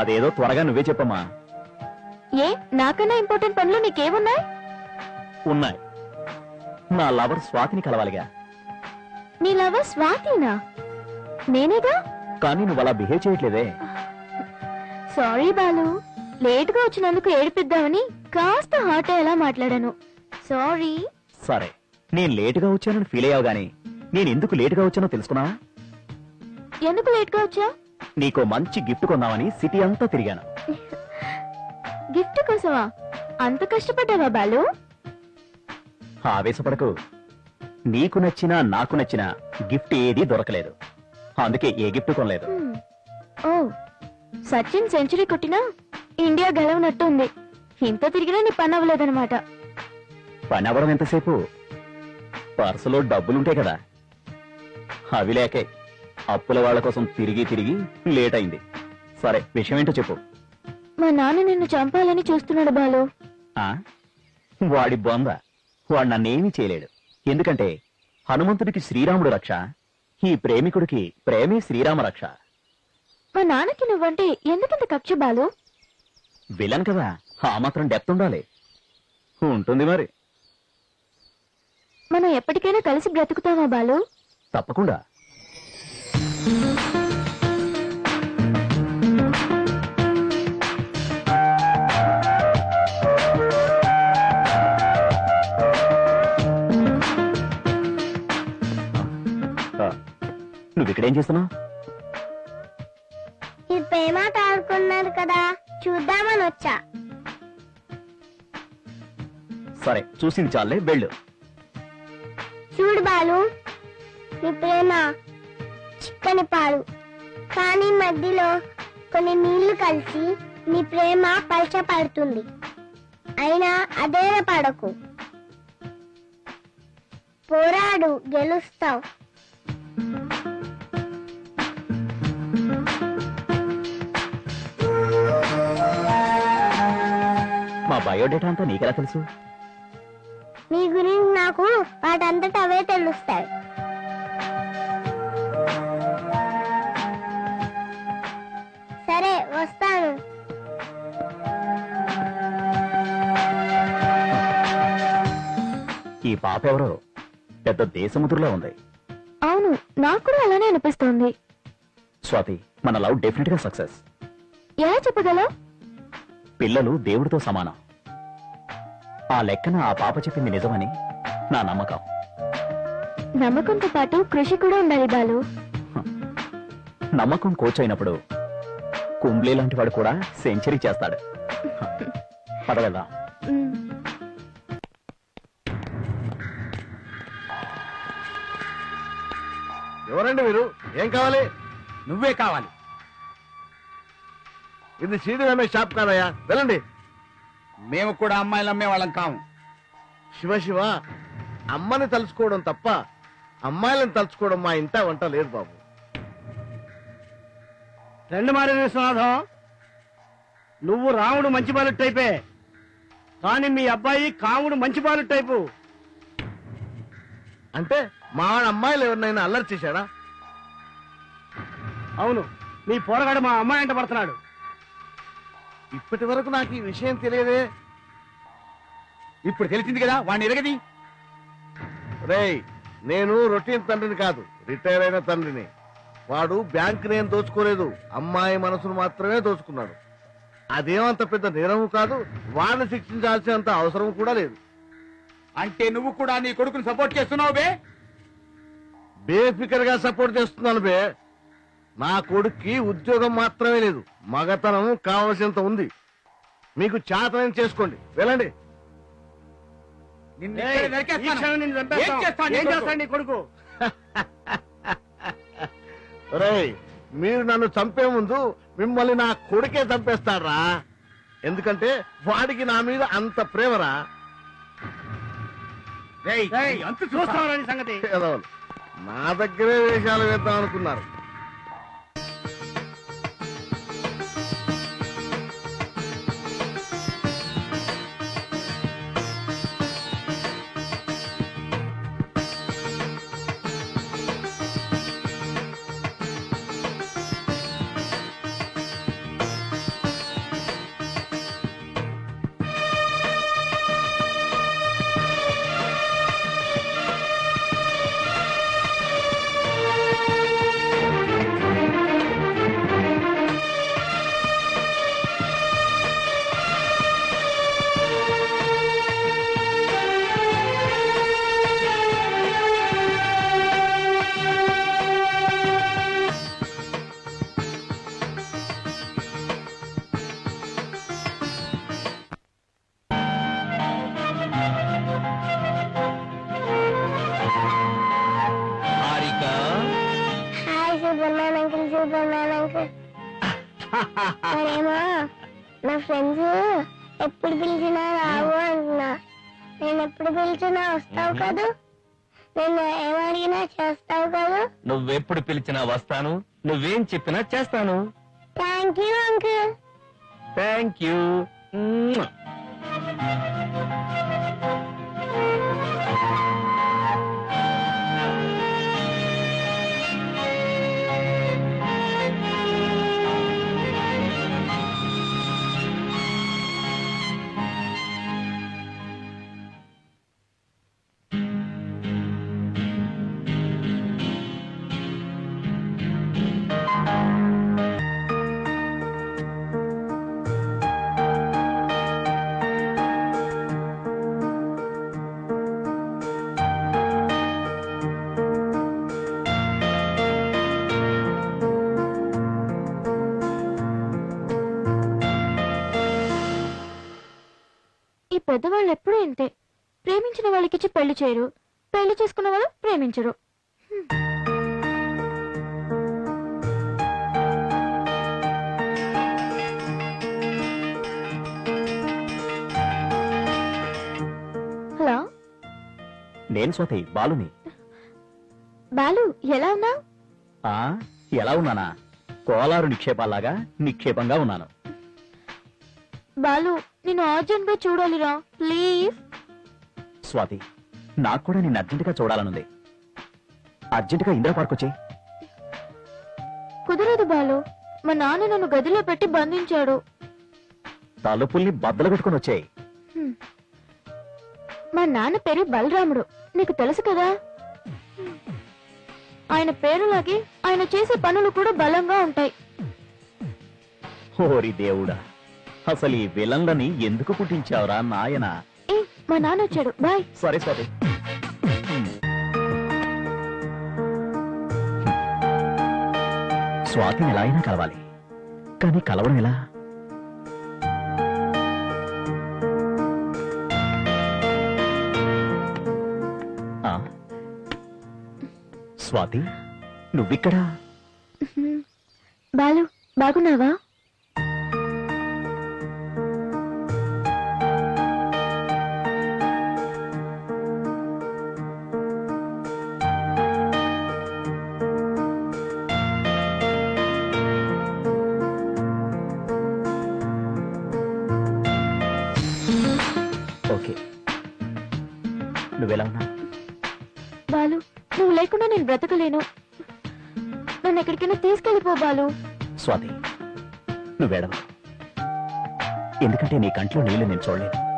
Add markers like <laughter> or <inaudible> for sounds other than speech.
అదేదో త్వరగా నువ్వే చెప్పమ్మా. ఏ నాకన్నా ఇంపార్టెంట్ పనులు నీకేమున్నాయి? ఉన్నాయి. నా లవర్ స్వాతిని కలవాలిగా. నీ లవర్ స్వాతినా? నేనేగా? కానీ నువ్వు అలా బిహేవ్ చేయట్లేదే. సారీ బాలు లేట్గా వచ్చినందుకు ఏడిపిద్దామని కాస్త హాట్ అయ్యేలా మాట్లాడాను. సారీ. సరే నేను లేటుగా వచ్చానని ఫీల్ అయ్యావు గాని నేను ఎందుకు లేటుగా వచ్చానో తెలుసుకున్నావా? ఎందుకు లేట్గా వచ్చా? నీకో మంచి గిఫ్ట్ కొందామని సిటీ అంతా తిరిగాను. గిఫ్ట్ కోసమా? అంత కష్టపడ్డావా బాలు? ఆవేశపడకు. నీకు నచ్చినా నాకు నచ్చిన గిఫ్ట్ ఏదీ దొరకలేదు. అందుకే ఏ గిఫ్ట్ కొనలేదు. ఓ సచిన్ సెంచరీ కొట్టినా ఇండియా గెలవనట్టు ఉంది ఇంత తిరిగినా నీ పని అవ్వలేదన్నమాట. పని అవ్వడం ఎంతసేపు? పర్సులో డబ్బులుంటాయి కదా. అవి లేకే. అప్పుల వాళ్ళ కోసం తిరిగి తిరిగి లేట్ అయింది. సరే విషయం ఏంటో చెప్పు. మా నాన్న నిన్ను చంపాలని చూస్తున్నాడు బాలు. ఆ? వాడి బొంద. వాడు నన్నేమీ చేయలేడు. ఎందుకంటే హనుమంతుడికి శ్రీరాముడు రక్ష ఈ ప్రేమికుడికి ప్రేమే శ్రీరామ రక్ష. మా నాన్నకి నువ్వంటే ఎందుకంత కక్ష బాలు? విలన్ కదా ఆ మాత్రం డెప్త్ ఉండాలి. ఉంటుంది మరి. మనం ఎప్పటికైనా కలిసి బ్రతుకుతామా బాలు? తప్పకుండా. నువ్వు ఇక్కడేం చేస్తున్నావు? ఈ ప్రేమ తాడుకున్నారు కదా చూద్దామని వచ్చా. సరే చూసింది చాలే వెళ్ళు. చూడు బాలు నీ ప్రేమ చిక్కని పాలు కానీ మధ్యలో కొన్ని నీళ్ళు కలిసి నీ ప్రేమ పలచపడుతుంది అయినా అదే పడకు. పోరాడు గెలుస్తావు. మా బయోడేటా అంతా నీకెలా తెలుసు? నీ గురించి నాకు వాటంతట అవే తెలుస్తాయి. ఈ పాప ఎవరో? పెద్ద దేశముద్రులా ఉంది. అవును నాకు కూడా అలానే అనిపిస్తోంది. స్వాతి మన లవ్ డెఫినెట్గా సక్సెస్. ఎలా చెప్పగలవు? పిల్లలు దేవుడితో సమానం. ఆ లెక్కన ఆ పాప చెప్పింది నిజమని నా నమ్మకం. నమ్మకంతో పాటు కృషి కూడా ఉండాలి బాలు. నమ్మకం కోచ్ అయినప్పుడు కుంబ్లే లాంటి వాడు కూడా సెంచరీ చేస్తాడు. పద ఎవరండి మీరు? ఏం కావాలి? నువ్వే కావాలి. ఇది శ్రీని రమేష్ షాప్ కాదయ్యా. వెళ్ళండి. మేము కూడా అమ్మాయిలు అమ్మే వాళ్ళం కాము. శివ శివ అమ్మని తలుచుకోవడం తప్ప అమ్మాయిలను తలుచుకోవడం మా ఇంట వంట లేదు బాబు. రెండు మారి విశ్వనాథం నువ్వు రాముడు మంచి బాలు టైపే. కానీ మీ అబ్బాయి కాముడు మంచి బాలు టైపు. అంటే మా వాడు అమ్మాయిలు ఎవరినైనా అల్లరి చేశాడా? అవును మీ పోరగాడు మా అమ్మాయి అంట పడుతున్నాడు. ఇప్పటి వరకు నాకు ఈ విషయం తెలియదే. ఇప్పుడు తెలిసింది కదా వాడిని ఎరగది. రేయ్ నేను రొటీన్ తండ్రిని కాదు రిటైర్ అయిన తండ్రిని. వాడు బ్యాంక్ నేను దోచుకోలేదు అమ్మాయి మనసును మాత్రమే దోచుకున్నాడు. అదేమంత పెద్ద నేరము కాదు వాడిని శిక్షించాల్సినంత అవసరం కూడా లేదు. అంటే నువ్వు కూడా నీ కొడుకుని సపోర్ట్ చేస్తున్నావు బే? బేఫికర్గా సపోర్ట్ చేస్తున్నాను బే. నా కొడుక్కి ఉద్యోగం మాత్రమే లేదు. మగతనం కావలసినంత ఉంది. మీకు చేతనం చేసుకోండి. వెళ్ళండి. నిన్ను ఏయ్, ఈ. క్షణం నిన్ను ఏం కొడుకు? చేస్తాడు నీ కొడుకు? <laughs> రేయ్ మీరు నన్ను చంపే ముందు మిమ్మల్ని నా కొడుకే చంపేస్తాడ్రా. ఎందుకంటే వాడికి నా మీద అంత ప్రేమరా? రేయ్, నీ అంతు నీ సంగతి? ఏదోలు. నా దగ్గరే వేషాలు వేద్దాం అనుకున్నారు. మరేమో నా ఫ్రెండ్స్ ఎప్పుడు పిలిచినా రావు అంటున్నా. నేను ఎప్పుడు పిలిచినా వస్తావు కదూ? నేను ఏమడిగినా చేస్తావు కదూ? నువ్వెప్పుడు పిలిచినా వస్తాను నువ్వేం చెప్పినా చేస్తాను. Thank you uncle thank you పెద్దవాళ్ళు ఎప్పుడూ ఇంతే. ప్రేమించిన వాళ్ళకిచ్చి పెళ్ళి చేయరు. పెళ్ళి చేసుకున్న వాళ్ళు ప్రేమించరు. హలో. నేను స్వాతి బాలుని. బాలు ఎలా ఉన్నావు? ఆ ఎలా ఉన్నానా? కోలారు నిక్షేపాల్లాగా నిక్షేపంగా ఉన్నాను. బాలు నేను అర్జెంట్గా చూడాలిరా. ప్లీజ్. స్వాతి నాకు కూడా నిన్ను అర్జెంటుగా చూడాలనుంది. అర్జెంటుగా ఇందిరా పార్క్ వచ్చే కుదరదు బాలు. మా నాన్న నన్ను గదిలో పెట్టి బంధించాడు. తలుపుల్ని బద్దలు కొట్టుకుని వచ్చాయి. మా నాన్న పేరు బలరాముడు. నీకు తెలుసు కదా? ఆయన పేరులాగే ఆయన చేసే పనులు కూడా బలంగా ఉంటాయి. ఓరి దేవుడా. అసలు ఈ విలన్లని ఎందుకు పుట్టించావురా నాయనా? ఏ మా నాన్న వచ్చాడు. బాయ్. సరే సరే. స్వాతిని ఎలా అయినా కలవాలి. కానీ కలవడం ఎలా? ఆ? స్వాతి నువ్విక్కడా? బాలు బాగున్నావా? నువ్వెలా ఉన్నా. బాలు నువ్వు లేకుండా నేను బ్రతకలేను. నన్ను ఎక్కడికైనా తీసుకెళ్ళిపో బాలు. స్వాతి నువ్వేడవు ఎందుకంటే నీ కంట్లో నీళ్ళు నేను చూడలేను